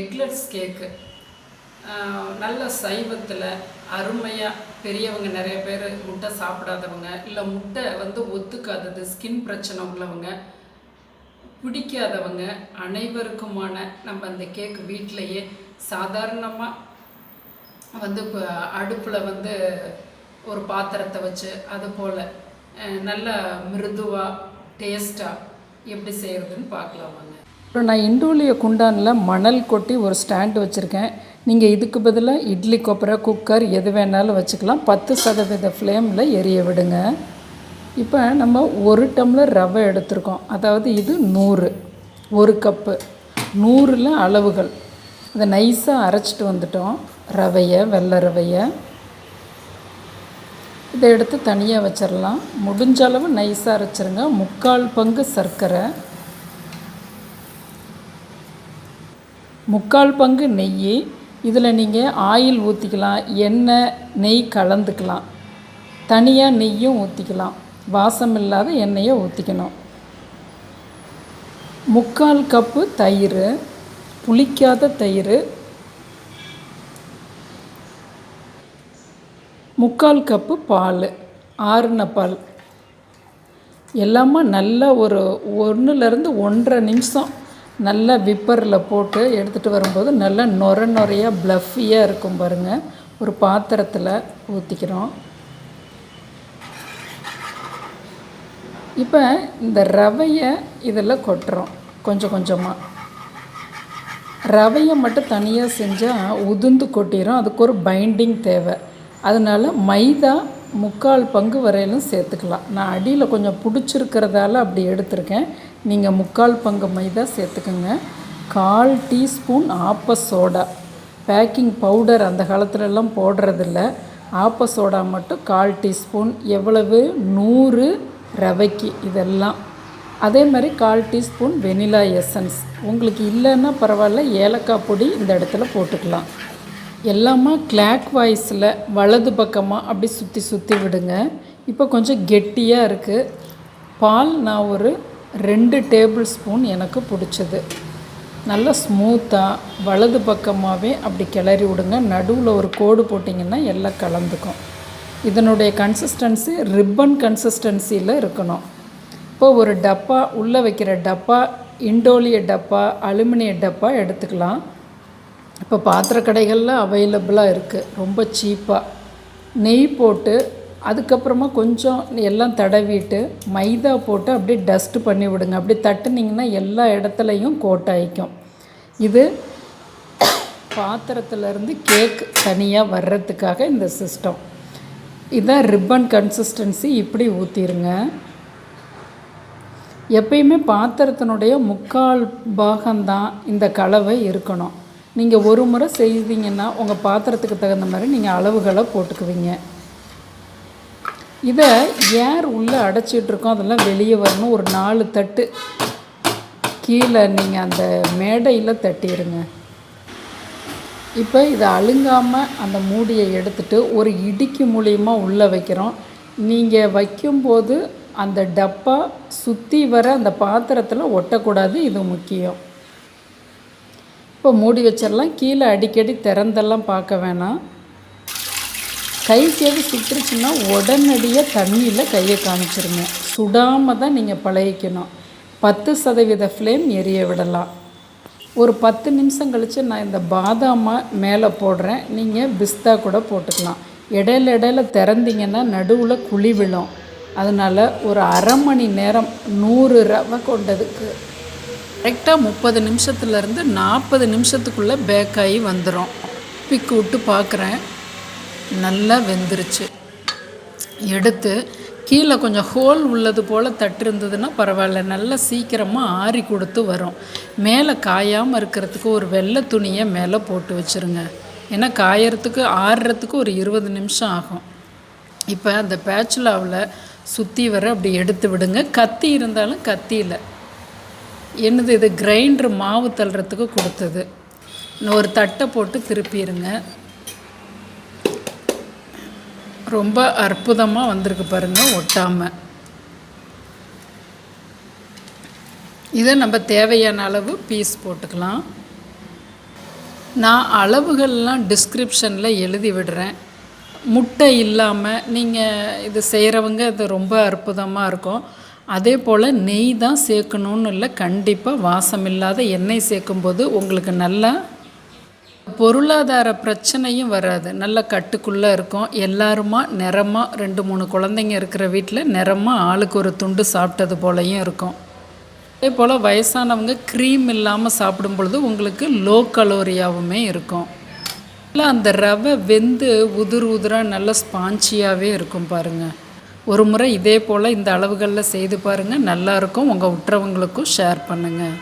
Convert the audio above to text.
எக்லெட்ஸ் கேக்கு. நல்ல சைவத்தில் அருமையாக பெரியவங்க நிறைய பேர் முட்டை சாப்பிடாதவங்க இல்லை முட்டை வந்து ஒத்துக்காதது ஸ்கின் பிரச்சனை உள்ளவங்க பிடிக்காதவங்க அனைவருக்குமான நம்ம அந்த கேக் வீட்டிலையே சாதாரணமாக வந்து இப்போ அடுப்பில் வந்து ஒரு பாத்திரத்தை வச்சு அது போல் நல்ல மிருதுவாக டேஸ்ட்டாக எப்படி செய்கிறதுன்னு பார்க்கலாம் வாங்க. அப்புறம் நான் இண்டோலிய குண்டானில் மணல் கொட்டி ஒரு ஸ்டாண்டு வச்சுருக்கேன். நீங்கள் இதுக்கு பதிலாக இட்லி கொப்பரை குக்கர் எது வேணாலும் வச்சுக்கலாம். பத்து சதவீத ஃப்ளேமில் எரிய விடுங்க. இப்போ நம்ம ஒரு டம்ளர் ரவை எடுத்திருக்கோம். அதாவது இது நூறு. ஒரு கப்பு. நூறில் அளவுகள். அதை நைஸாக அரைச்சிட்டு வந்துட்டோம். ரவையை வெள்ளை ரவையை. இதை எடுத்து தனியாக வச்சிடலாம் முடிஞ்ச அளவு நைஸாக அரைச்சிருங்க. முக்கால் பங்கு சர்க்கரை. முக்கால் பங்கு நெய் இதில் நீங்கள் ஆயில் ஊற்றிக்கலாம் எண்ணெய் நெய் கலந்துக்கலாம். தனியாக நெய்யும் ஊற்றிக்கலாம். வாசம் இல்லாத எண்ணெயை ஊற்றிக்கணும். முக்கால் கப்பு தயிர் புளிக்காத தயிர் முக்கால் கப்பு பால் ஆறுன பால். எல்லாமே நல்லா ஒரு ஒன்றுலேருந்து ஒன்றரை நிமிஷம் நல்லா விப்பரில் போட்டு எடுத்துகிட்டு வரும்போது நல்லா நொர நொறையாக ப்ளஃபியாக இருக்கும் பாருங்கள் ஒரு பாத்திரத்தில் ஊற்றிக்கிறோம் இப்போ இந்த ரவையை இதில் கொட்டுறோம் கொஞ்சம் கொஞ்சமாக ரவையை மட்டும் தனியாக செஞ்சால் உதிர்ந்து கொட்டிடும் அதுக்கு ஒரு பைண்டிங் தேவை. அதனால் மைதா முக்கால் பங்கு வரையிலும் சேர்த்துக்கலாம். நான் அடியில் கொஞ்சம் பிடிச்சிருக்கிறதால அப்படி எடுத்திருக்கேன். நீங்கள் முக்கால் பங்கு மைதா சேர்த்துக்கோங்க. கால் டீஸ்பூன் ஆப்ப சோடா. பேக்கிங் பவுடர் அந்த காலத்துலலாம் போடுறதில்ல. ஆப்ப சோடா மட்டும் கால் டீஸ்பூன் எவ்வளவு? நூறு ரவைக்கு இதெல்லாம். அதே மாதிரி கால் டீஸ்பூன் வெனிலா எசன்ஸ். உங்களுக்கு இல்லைன்னா பரவாயில்ல ஏலக்காய் பொடி இந்த இடத்துல போட்டுக்கலாம். எல்லாமே கிளாக் வாய்ஸில் வலது பக்கமாக அப்படி சுற்றி சுற்றி விடுங்க. இப்போ கொஞ்சம் கெட்டியாக இருக்குது பால் நான் ஒரு ரெண்டு டேபிள் ஸ்பூன் எனக்கு பிடிச்சது. நல்லா ஸ்மூத்தாக வலது பக்கமாகவே அப்படி கிளறி விடுங்க. நடுவில் ஒரு கோடு போட்டிங்கன்னா எல்லாம் கலந்துக்கும். இதனுடைய கன்சிஸ்டன்சி ரிப்பன் கன்சிஸ்டன்சியில் இருக்கணும். இப்போ ஒரு டப்பா உள்ளே வைக்கிற டப்பா இண்டோலிய டப்பா அலுமினிய டப்பா எடுத்துக்கலாம். இப்போ பாத்திர கடைகளில் அவைலபிளாக இருக்குது ரொம்ப சீப்பாக நெய் போட்டு அதுக்கப்புறமா கொஞ்சம் எல்லாம் தடவிட்டு மைதா போட்டு அப்படியே டஸ்ட்டு பண்ணி விடுங்க. அப்படி தட்டுனிங்கன்னா எல்லா இடத்துலையும் கோட்டாய்க்கும் இது பாத்திரத்துலேருந்து கேக் தனியாக வர்றதுக்காக இந்த சிஸ்டம் இதான் ரிப்பன் கன்சிஸ்டன்சி இப்படி ஊற்றிருங்க எப்பயுமே பாத்திரத்தினுடைய முக்கால் பாகம்தான் இந்த கலவை இருக்கணும். நீங்கள் ஒரு முறை செய்தீங்கன்னா உங்கள் பாத்திரத்துக்கு தகுந்த மாதிரி நீங்கள் அளவுகளை போட்டுக்குவீங்க. இதை ஏர் உள்ளே அடைச்சிட்ருக்கோம்? அதெல்லாம் வெளியே வரணும். ஒரு நாலு தட்டு. கீழே நீங்கள் அந்த மேடையில் தட்டிடுங்க இப்போ இதை அழுங்காமல் அந்த மூடியை எடுத்துட்டு ஒரு இடிக்கு மூலியமாக உள்ளே வைக்கிறோம். நீங்கள் வைக்கும்போது அந்த டப்பா சுற்றி வர அந்த பாத்திரத்தில் ஒட்டக்கூடாது. இது முக்கியம். இப்போ மூடி வச்சிடலாம். கீழே அடிக்கடி திறந்தெல்லாம் பார்க்க வேணாம். கைக்கு எது சுட்டுருச்சுன்னா உடனடியாக தண்ணியில் கையை காமிச்சிருங்க. சுடாமல் தான் நீங்கள் பழகிக்கணும். பத்து சதவீத ஃப்ளேம் எரிய விடலாம். ஒரு பத்து நிமிஷம் கழித்து நான் இந்த பாதாமை மேலே போடுறேன். நீங்கள் பிஸ்தா கூட போட்டுக்கலாம். இடையில இடையில திறந்தீங்கன்னா நடுவில் குழி விழும். அதனால் ஒரு அரை மணி நேரம் நூறு ரவை கொண்டதுக்கு கரெக்டாக முப்பது நிமிஷத்துலேருந்து நாற்பது நிமிஷத்துக்குள்ளே பேக் ஆகி வந்துடும் பிக்கு விட்டு பார்க்குறேன் நல்லா வெந்துருச்சு. எடுத்து கீழே கொஞ்சம் ஹோல் உள்ளது போல் தட்டு இருந்ததுன்னா பரவாயில்ல நல்லா சீக்கிரமாக ஆறி கொடுத்து வரும். மேலே காயாமல் இருக்கிறதுக்கு ஒரு வெள்ளை துணியை மேலே போட்டு வச்சுருங்க. ஏன்னா காயறதுக்கு ஆறுறதுக்கு ஒரு இருபது நிமிஷம் ஆகும். இப்போ அந்த பேச்சுலாவில் சுற்றி வர அப்படி எடுத்து விடுங்க. கத்தி இருந்தாலும் கத்தியில் என்னது இது கிரைண்டர் மாவு தள்ளுறதுக்கு கொடுத்தது. இன்னும் ஒரு தட்டை போட்டு திருப்பிடுங்க ரொம்ப அற்புதமாக வந்திருக்கு பாருங்கள் ஒட்டாமல் இதை நம்ம தேவையான அளவு பீஸ் போட்டுக்கலாம். நான் அளவுகள்லாம் டிஸ்கிரிப்ஷனில் எழுதி விடுறேன். முட்டை இல்லாமல் நீங்கள் இது செய்கிறவங்க இது ரொம்ப அற்புதமாக இருக்கும். அதே போல் நெய் தான் சேர்க்கணுன்னு இல்லை கண்டிப்பாக வாசம் இல்லாத எண்ணெய் சேர்க்கும்போது உங்களுக்கு நல்லா பொருளாதார பிரச்சனையும் வராது. நல்ல கட்டுக்குள்ளே இருக்கும். எல்லாருமா நிறமாக ரெண்டு மூணு குழந்தைங்க இருக்கிற வீட்டில் நிறமாக ஆளுக்கு ஒரு துண்டு சாப்பிட்டது போலையும் இருக்கும். அதே போல் வயசானவங்க க்ரீம் இல்லாமல் சாப்பிடும் பொழுது உங்களுக்கு லோ கலோரியாகவுமே இருக்கும். இல்லை அந்த ரவை வெந்து உதிர் உதிராக நல்ல ஸ்பாஞ்சியாகவே இருக்கும் பாருங்கள் ஒரு முறை இதே போல் இந்த அளவுகளில் செய்து பாருங்கள் நல்லாயிருக்கும் உங்கள் உற்றவங்களுக்கும் ஷேர் பண்ணுங்கள்